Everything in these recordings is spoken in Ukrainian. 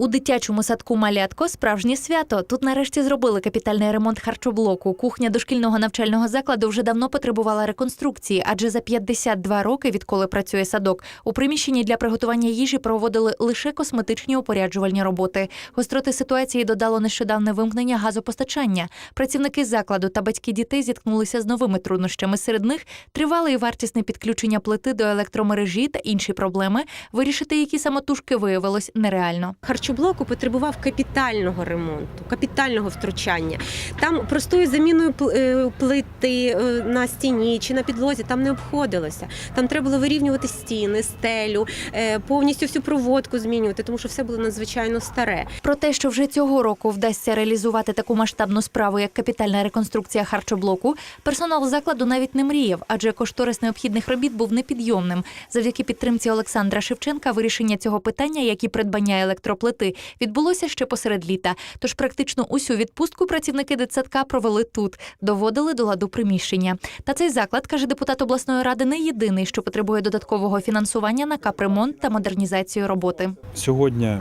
У дитячому садку Малятко справжнє свято. Тут нарешті зробили капітальний ремонт харчоблоку. Кухня дошкільного навчального закладу вже давно потребувала реконструкції, адже за 52 роки, відколи працює садок, у приміщенні для приготування їжі проводили лише косметичні упоряджувальні роботи. Гостроти ситуації додало нещодавне вимкнення газопостачання. Працівники закладу та батьки дітей зіткнулися з новими труднощами. Серед них тривале і вартісне підключення плити до електромережі та інші проблеми, вирішити які самотужки виявилось нереально. Харчоблоку потребував капітального ремонту, капітального втручання. Там простою заміною е, плити е, на стіні чи на підлозі там не обходилося. Там треба було вирівнювати стіни, стелю, е, повністю всю проводку змінювати, тому що все було надзвичайно старе. Про те, що вже цього року вдасться реалізувати таку масштабну справу, як капітальна реконструкція харчоблоку, персонал закладу навіть не мріяв, адже кошторис необхідних робіт був непідйомним. Завдяки підтримці Олександра Шевченка вирішення цього питання, як і придбання електроплити, відбулося ще посеред літа. Тож практично усю відпустку працівники дитсадка провели тут, доводили до ладу приміщення. Та цей заклад, каже депутат обласної ради, не єдиний, що потребує додаткового фінансування на капремонт та модернізацію роботи. сьогодні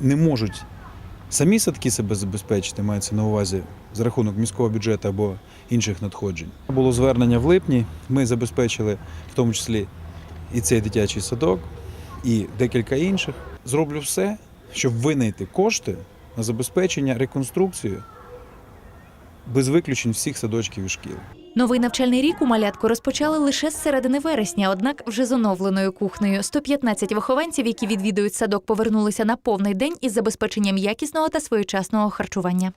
не можуть самі садки себе забезпечити, мається на увазі за рахунок міського бюджету або інших надходжень. Було звернення в липні. Ми забезпечили в тому числі і цей дитячий садок, і декілька інших. Зроблю все, щоб винайти кошти на забезпечення реконструкцію без виключень всіх садочків і шкіл. Новий навчальний рік у малятку розпочали лише з середини вересня, однак вже з оновленою кухнею. 115 вихованців, які відвідують садок, повернулися на повний день із забезпеченням якісного та своєчасного харчування.